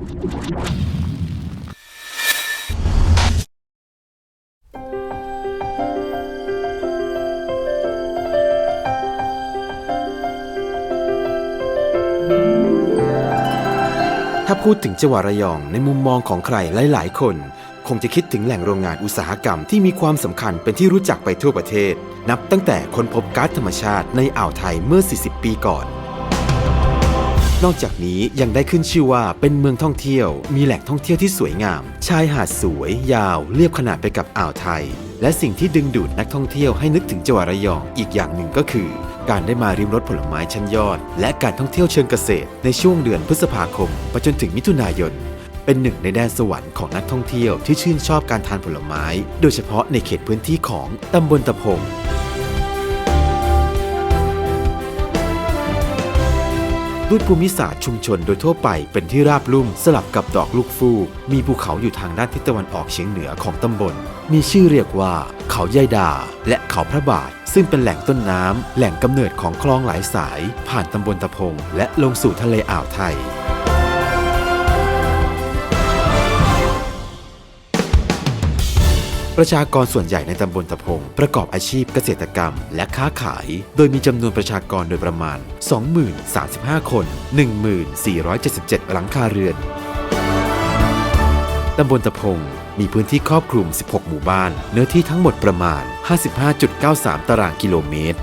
ถ้าพูดถึงจังหวัดระยองในมุมมองของใครหลาย ๆ คน คงจะคิดถึงแหล่งโรงงานอุตสาหกรรมที่มีความสำคัญเป็นที่รู้จักไปทั่วประเทศ นับตั้งแต่ค้นพบก๊าซธรรมชาติในอ่าวไทยเมื่อ 40 ปีก่อน นอกจากนี้ยังได้ขึ้นชื่อว่าเป็นเมืองท่องเที่ยว มีแหล่งท่องเที่ยวที่สวยงาม ชายหาดสวย ยาวเรียบขนาดไปกับอ่าวไทย และสิ่งที่ดึงดูดนักท่องเที่ยวให้นึกถึงจังหวัดระยองอีกอย่างหนึ่งก็คือ การได้มาริมรสผลไม้ชั้นยอด และการท่องเที่ยวเชิงเกษตร ในช่วงเดือนพฤษภาคมไปจนถึงมิถุนายน เป็นหนึ่งในแดนสวรรค์ของนักท่องเที่ยวที่ชื่นชอบการทานผลไม้ โดยเฉพาะในเขตพื้นที่ของตำบลตะพง ด้วยภูมิศาสตร์ชุมชนโดยทั่วไปเป็นที่ราบลุ่มสลับกับดอกลูกฟูกมีภูเขาอยู่ทางด้านทิศตะวันออกเฉียงเหนือของตำบล มีชื่อเรียกว่า เขายายดา และเขาพระบาท ซึ่งเป็นแหล่งต้นน้ำแหล่งกำเนิดของคลองหลายสาย ผ่านตำบลตะพง และลงสู่ทะเลอ่าวไทย ประชากรส่วนใหญ่ในตำบลตะพง ประกอบอาชีพเกษตรกรรม และค้าขาย โดยมีจำนวนประชากรโดยประมาณ 20,035 คน 1477 หลังคาเรือน ตำบลตะพงมีพื้นที่ครอบคลุม 16 หมู่บ้าน เนื้อที่ทั้งหมดประมาณ 55.93 ตารางกิโลเมตร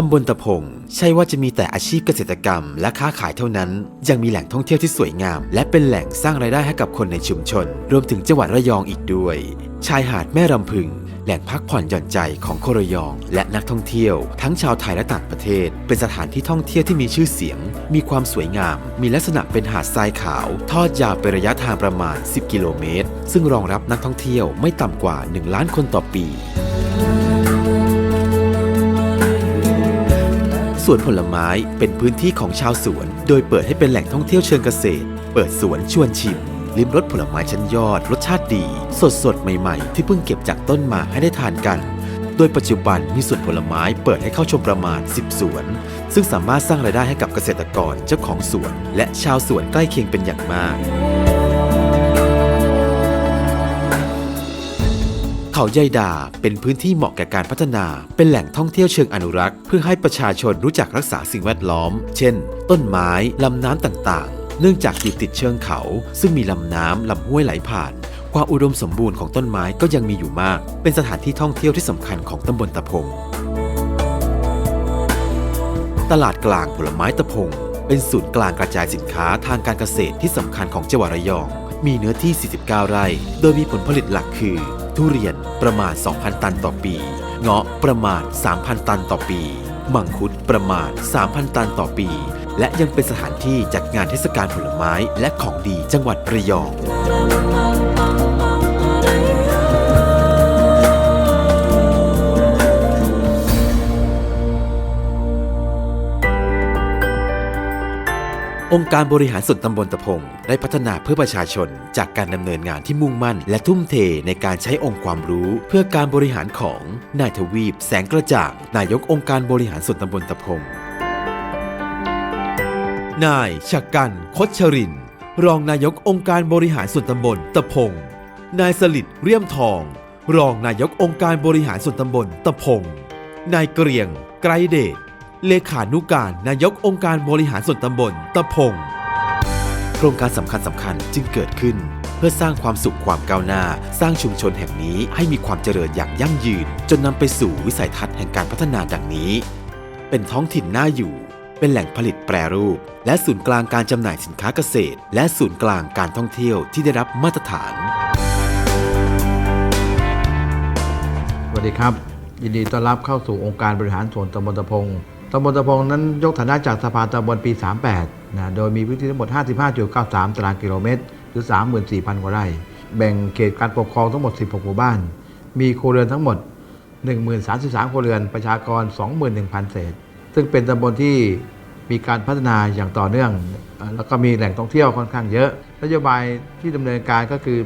ตำบลตะพง ใช่ว่าจะมีแต่อาชีพเกษตรกรรม และค้าขายเท่านั้น ยังมีแหล่งท่องเที่ยวที่สวยงาม และเป็นแหล่งสร้างรายได้ให้กับคนในชุมชน รวมถึงจังหวัดระยองอีกด้วย ชายหาดแม่รำพึง แหล่งพักผ่อนหย่อนใจของคนระยอง และนักท่องเที่ยว ทั้งชาวไทยและต่างประเทศ เป็นสถานที่ท่องเที่ยวที่มีชื่อเสียง มีความสวยงาม มีลักษณะเป็นหาดทรายขาว ทอดยาวเป็นระยะทางประมาณ 10 กิโลเมตร ซึ่งรองรับนักท่องเที่ยวไม่ต่ำกว่า 1 ล้านคนต่อปี สวนผลไม้เป็นพื้นที่ของชาวสวน โดยเปิดให้เป็นแหล่งท่องเที่ยวเชิงเกษตร เปิดสวนชวนชิม ลิ้มรสผลไม้ชั้นยอด รสชาติดี สดสดใหม่ๆ ที่เพิ่งเก็บจากต้นมาให้ได้ทานกัน โดยปัจจุบันมีสวนผลไม้เปิดให้เข้าชมประมาณ 10 สวน ซึ่งสามารถสร้างรายได้ให้กับเกษตรกรเจ้าของสวน และชาวสวนใกล้เคียงเป็นอย่างมาก เขาใยดาเป็นพื้นที่เหมาะแก่การพัฒนา เป็นแหล่งท่องเที่ยวเชิงอนุรักษ์ เพื่อให้ประชาชนรู้จักรักษาสิ่งแวดล้อม เช่น ต้นไม้ลำน้ำต่างๆ เนื่องจากอยู่ติดเชิงเขา ซึ่งมีลำน้ำลำห้วยไหลผ่าน ความอุดมสมบูรณ์ของต้นไม้ก็ยังมีอยู่มาก เป็นสถานที่ท่องเที่ยวที่สำคัญของตำบลตะพง ตลาดกลางผลไม้ตะพง เป็นศูนย์กลางกระจายสินค้าทางการเกษตรที่สำคัญของจังหวัดระยอง มีเนื้อที่ 49 ไร่ โดยมีผลผลิตหลักคือ ทุเรียนประมาณ 2,000 ตันต่อปี เงาะประมาณ 3,000 ตันต่อปี มังคุดประมาณ 3,000 ตันต่อปี และยังเป็นสถานที่จัดงานเทศกาลผลไม้และของดีจังหวัดระยอง องค์การบริหารส่วนตำบลตะพงได้พัฒนาเพื่อประชาชนจากการดำเนินงานที่มุ่งมั่น และทุ่มเทในการใช้องค์ความรู้ เพื่อการบริหารของนายทวีป แสงกระจ่างนายกองค์การบริหารส่วนตำบลตะพงนายชักกันคดชริน รองนายกองค์การบริหารส่วนตำบลตะพงนายสลิดเรียมทอง รองนายกองค์การบริหารส่วนตำบลตะพงนายเกรียงไกรเดช เลขานุการนายกองค์การบริหารส่วนตำบล ตะพง โครงการสำคัญสำคัญจึงเกิดขึ้น เพื่อสร้างความสุขความก้าวหน้า สร้างชุมชนแห่งนี้ให้มีความเจริญอย่างยั่งยืน จนนำไปสู่วิสัยทัศน์แห่งการพัฒนาดังนี้ เป็นท้องถิ่นน่าอยู่ เป็นแหล่งผลิตแปรรูป และศูนย์กลางการจำหน่ายสินค้าเกษตร และศูนย์กลางการท่องเที่ยวที่ได้รับมาตรฐานสวัสดีครับยินดีต้อนรับเข้าสู่องค์การบริหารส่วนตำบลตะพง ตำบลตะพงนั้นยกฐานะจากสภาตำบลปี 38 นะ โดยมีพื้นที่ทั้งหมด 55.93 ตารางกิโลเมตร หรือ 34,000 กว่าไร่ แบ่งเขตการปกครองทั้งหมด 16 หมู่บ้าน มีครัวเรือนทั้งหมด 1033 ครัวเรือน ประชากร 21,000 เศษ ซึ่งเป็นตำบลที่มีการพัฒนาอย่างต่อเนื่อง แล้วก็มีแหล่งท่องเที่ยวค่อนข้างเยอะ นโยบายที่ดำเนินการก็คือ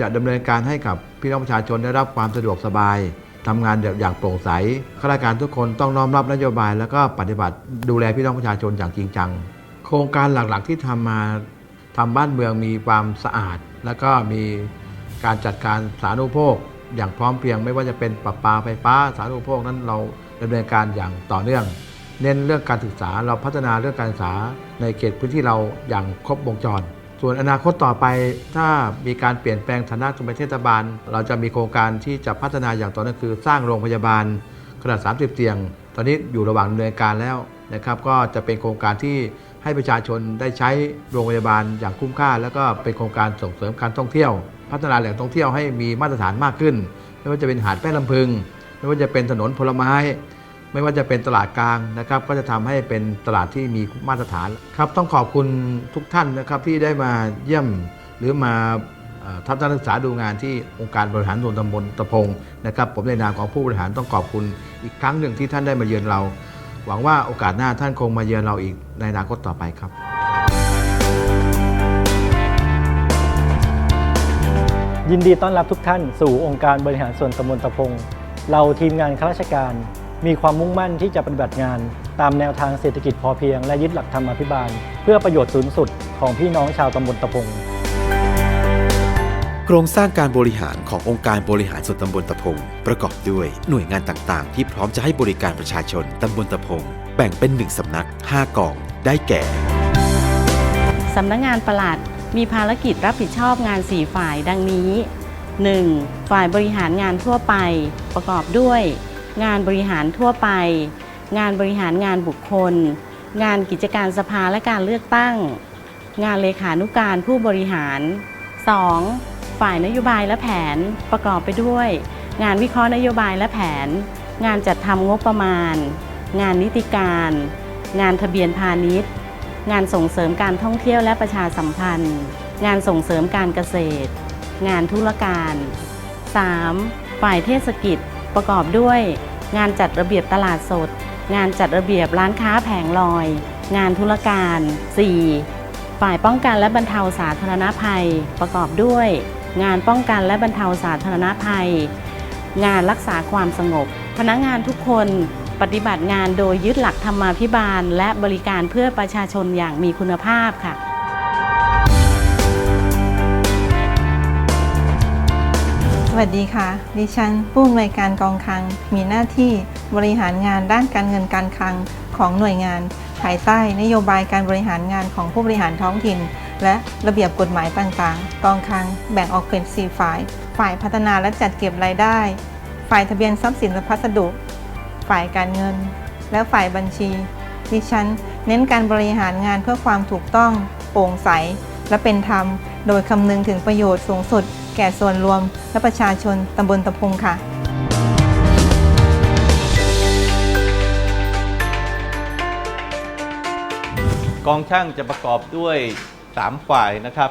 จะดำเนินการให้กับพี่น้องประชาชนได้รับความสะดวกสบาย ทำงานอย่างโปร่งใสข้าราชการทุกคนต้องน้อมรับนโยบาย แล้วก็ปฏิบัติดูแลพี่น้องประชาชนอย่างจริงจัง โครงการหลักๆที่ทำมาทำบ้านเมืองมีความสะอาด แล้วก็มีการจัดการสาธารณูปโภค อย่างพร้อมเพรียงไม่ว่าจะเป็นประปาไฟฟ้าสาธารณูปโภคนั้นเราดำเนินการอย่างต่อเนื่อง เน้นเรื่องการศึกษาเราพัฒนาเรื่องการศึกษาในเขตพื้นที่เราอย่างครบวงจร ส่วนอนาคตต่อไปถ้ามีการเปลี่ยนแปลงฐานะของประเทศบาล เราจะมีโครงการที่จะพัฒนาอย่างต่อเนื่องคือ สร้างโรงพยาบาลขนาด 30 เตียง ตอนนี้อยู่ระหว่างดำเนินการแล้วนะครับก็จะเป็นโครงการที่ให้ประชาชนได้ใช้โรงพยาบาลอย่างคุ้มค่า แล้วก็เป็นโครงการส่งเสริมการท่องเที่ยว พัฒนาแหล่งท่องเที่ยวให้มีมาตรฐานมากขึ้น ไม่ว่าจะเป็นหาดแม่ลำพึง ไม่ว่าจะเป็นถนนผลไม้ ไม่ว่าจะเป็นตลาดกลางนะครับ ก็จะทำให้เป็นตลาดที่มีมาตรฐานครับต้องขอบคุณทุกท่านนะครับที่ได้มาเยี่ยมหรือมาเอ่อทัศนศึกษาดูงานที่องค์การบริหารส่วนตำบลตะพงนะครับผมในนามของผู้บริหารต้องขอบคุณอีกครั้งหนึ่งที่ท่านได้มาเยือนเรา หวังว่าโอกาสหน้าท่านคงมาเยือนเราอีกในอนาคตต่อไปครับ ยินดีต้อนรับทุกท่านสู่องค์การบริหารส่วนตำบลตะพงเราทีมงานข้าราชการ มีความมุ่งมั่นที่จะปฏิบัติงาน ตามแนวทางเศรษฐกิจพอเพียงและยึดหลักธรรมาภิบาล เพื่อประโยชน์สูงสุดของพี่น้องชาวตำบลตะพงโครงสร้างการบริหารขององค์การบริหารส่วนตำบลตะพง ประกอบด้วยหน่วยงานต่างๆ ที่พร้อมจะให้บริการประชาชนตำบลตะพง แบ่งเป็นหนึ่งสำนัก 5กอง ได้แก่สำนักงงานปลัดมีภารกิจรับผิดชอบงาน 4 ฝ่ายดังนี้ 1. ฝ่ายบริหารงานทั่วไป ประกอบด้วย งานบริหารทั่วไป งานบริหารงานบุคคล งานกิจการสภาและการเลือกตั้ง งานเลขานุการผู้บริหาร 2. ฝ่ายนโยบายและแผนประกอบไปด้วย งานวิเคราะห์นโยบายและแผน งานจัดทำงบประมาณ งานนิติการ งานทะเบียนพาณิชย์ งานส่งเสริมการท่องเที่ยวและประชาสัมพันธ์ งานส่งเสริมการเกษตร งานธุรการ 3. ฝ่ายเทศกิจ ประกอบด้วย งานจัดระเบียบตลาดสด งานจัดระเบียบร้านค้าแผงลอย งานธุรการ 4. ฝ่ายป้องกันและบรรเทาสาธารณภัย ประกอบด้วย งานป้องกันและบรรเทาสาธารณภัย งานรักษาความสงบ พนักงานทุกคนปฏิบัติงานโดยยึดหลักธรรมาภิบาล และบริการเพื่อประชาชนอย่างมีคุณภาพค่ะ วัสดีค่ะ ดิฉันผู้อำนวยการกองคลัง มีหน้าที่บริหารงานด้านการเงินการคลังของหน่วยงานภายใต้นโยบายการบริหารงานของผู้บริหารท้องถิ่น และระเบียบกฎหมายต่างๆ กองคลังแบ่งออกเป็น 4 ฝ่าย ฝ่ายพัฒนาและจัดเก็บรายได้ ฝ่ายทะเบียนทรัพย์สินและพัสดุ ฝ่ายการเงิน และฝ่ายบัญชี ดิฉันเน้นการบริหารงานเพื่อความถูกต้อง โปร่งใส และเป็นธรรม โดยคำนึงถึงประโยชน์สูงสุด แก่ส่วนรวม และประชาชนตำบลตะพงค่ะกองช่างจะประกอบด้วย 3 ฝ่ายนะครับ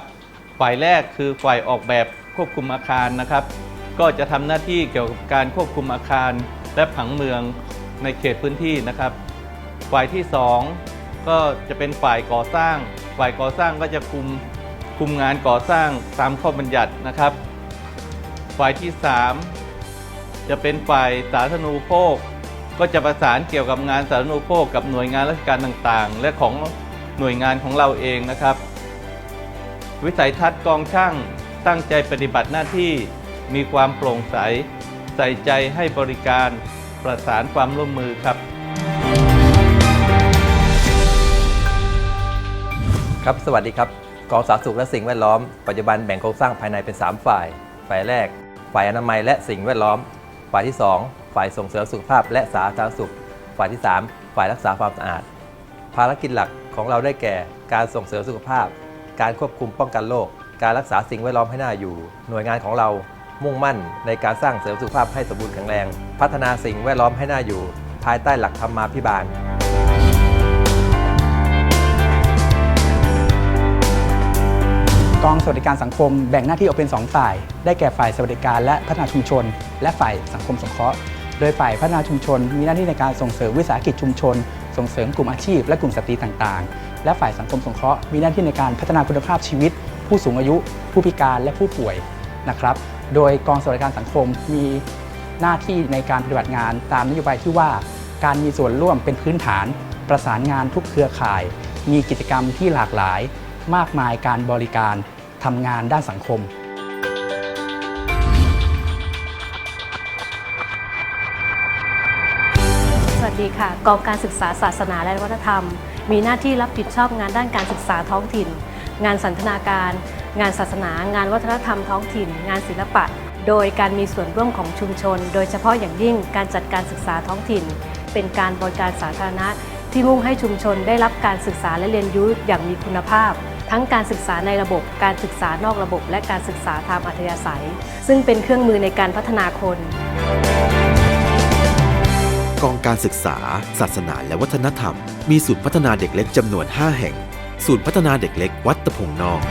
ฝ่ายแรกคือฝ่ายออกแบบควบคุมอาคารนะครับ ก็จะทำหน้าที่เกี่ยวกับการควบคุมอาคาร และผังเมืองในเขตพื้นที่นะครับ ฝ่ายที่ 2 ก็จะเป็นฝ่ายก่อสร้าง ฝ่ายก่อสร้างก็จะคุม คุมงานก่อสร้างตามข้อบัญญัตินะครับ ฝ่ายที่ 3 จะเป็นฝ่ายสาธารณูปโภค ก็จะประสานเกี่ยวกับงานสาธารณูปโภคกับหน่วยงานราชการต่างๆ และของหน่วยงานของเราเองนะครับ วิสัยทัศน์กองช่างตั้งใจปฏิบัติหน้าที่มีความโปร่งใส ใส่ใจให้บริการประสานความร่วมมือครับครับ สวัสดีครับ กองสาธารณสุขและสิ่งแวดล้อม ปัจจุบันแบ่งโครงสร้างภายในเป็น 3 ฝ่าย ฝ่ายแรก ฝ่ายอนามัยและสิ่งแวดล้อม ฝ่ายที่ 2 ฝ่ายส่งเสริมสุขภาพและสาธารณสุข ฝ่ายที่ 3 ฝ่ายรักษาความสะอาด ภารกิจหลักของเราได้แก่ การส่งเสริมสุขภาพ การควบคุมป้องกันโรค การรักษาสิ่งแวดล้อมให้น่าอยู่ หน่วยงานของเรา มุ่งมั่นในการสร้างเสริมสุขภาพให้สมบูรณ์แข็งแรง พัฒนาสิ่งแวดล้อมให้น่าอยู่ ภายใต้หลักธรรมาภิบาล กองสวัสดิการสังคมแบ่งหน้าที่ออกเป็น 2 ฝ่าย ได้แก่ฝ่ายสวัสดิการและพัฒนาชุมชน และฝ่ายสังคมสงเคราะห์ โดยฝ่ายพัฒนาชุมชน มีหน้าที่ในการส่งเสริมวิสาหกิจชุมชน ส่งเสริมกลุ่มอาชีพ และกลุ่มสตรีต่างๆ และฝ่ายสังคมสงเคราะห์มีหน้าที่ในการพัฒนาคุณภาพชีวิต ผู้สูงอายุ ผู้พิการและผู้ป่วยนะครับ โดยกองสวัสดิการสังคมมีหน้าที่ในการปฏิบัติงานตามนโยบายที่ว่า การมีส่วนร่วมเป็นพื้นฐาน ประสานงานทุกเครือข่าย มีกิจกรรมที่หลากหลาย มากมายการบริการทำงานด้านสังคม สวัสดีค่ะ กองการศึกษาศาสนาและวัฒนธรรม มีหน้าที่รับผิดชอบงานด้านการศึกษาท้องถิ่น งานสันทนาการ งานศาสนา งานวัฒนธรรมท้องถิ่น งานศิลปะ โดยการมีส่วนร่วมของชุมชน โดยเฉพาะอย่างยิ่งการจัดการศึกษาท้องถิ่น เป็นการบริการสาธารณะที่มุ่งให้ชุมชนได้รับการศึกษาและเรียนรู้อย่างมีคุณภาพ ทั้งการศึกษาในระบบ การศึกษานอกระบบ และการศึกษาตามอัธยาศัย ซึ่งเป็นเครื่องมือในการพัฒนาคน กองการศึกษา ศาสนาและวัฒนธรรม มีศูนย์พัฒนาเด็กเล็กจำนวน 5 แห่ง ศูนย์พัฒนาเด็กเล็กวัดตะพงนอก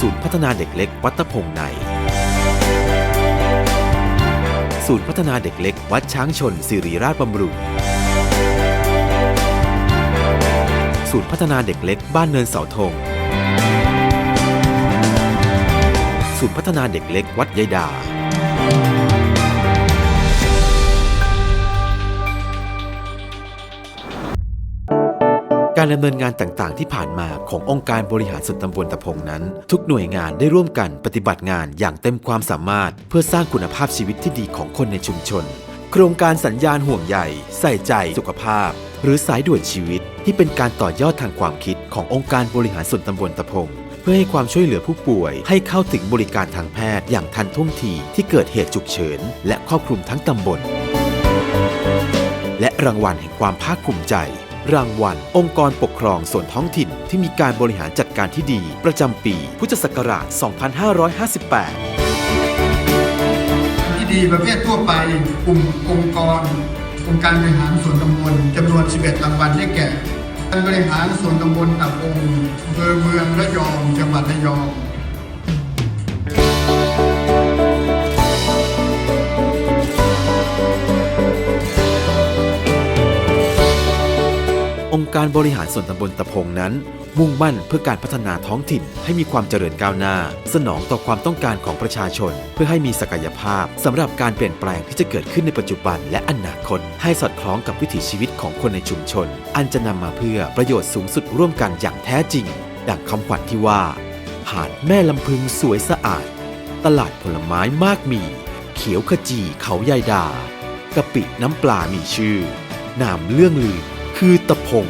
ศูนย์พัฒนาเด็กเล็กวัดตะพงใน ศูนย์พัฒนาเด็กเล็กวัดช้างชนสิริราชบำรุง ศูนย์พัฒนาเด็กเล็กบ้านเนินเสาธง ศูนย์พัฒนาเด็กเล็กวัดยายดา การดำเนินงานต่างๆ ที่ผ่านมาขององค์การบริหารส่วนตำบลตะพงนั้น ทุกหน่วยงานได้ร่วมกันปฏิบัติงานอย่างเต็มความสามารถ เพื่อสร้างคุณภาพชีวิตที่ดีของคนในชุมชน โครงการสัญญาณห่วงใยใส่ใจสุขภาพ หรือสายด่วนชีวิตที่เป็นการต่อยอดทางความคิดขององค์การบริหารส่วนตำบลตะพงเพื่อให้ความช่วยเหลือผู้ป่วย ให้เข้าถึงบริการทางแพทย์อย่างทันท่วงทีที่เกิดเหตุฉุกเฉิน และครอบคลุมทั้งตำบล และรางวัลแห่งความภาคภูมิใจ รางวัล องค์กรปกครองส่วนท้องถิ่นที่มีการบริหารจัดการที่ดี ประจำปี พุทธศักราช 2558 ที่ดีประเภททั่วไป กลุ่มองค์กรองค์การบริหารส่วนตำบลจำนวน 11 รางวัลได้แก่การบริหารส่วนตำบลตับองอำเภอเมืองระยอง จังหวัดระยอง การบริหารส่วนตำบลตะพงนั้น มุ่งมั่นเพื่อการพัฒนาท้องถิ่นให้มีความเจริญก้าวหน้า สนองต่อความต้องการของประชาชน เพื่อให้มีศักยภาพสำหรับการเปลี่ยนแปลงที่จะเกิดขึ้นในปัจจุบันและอนาคต ให้สอดคล้องกับวิถีชีวิตของคนในชุมชน อันจะนำมาเพื่อประโยชน์สูงสุดร่วมกันอย่างแท้จริง ดังคำขวัญที่ว่า หาดแม่ลำพึงสวยสะอาด ตลาดผลไม้มากมี เขียวขจีเขายายดากะปิน้ำปลามีชื่อนามเรื่องลือ คือตะพง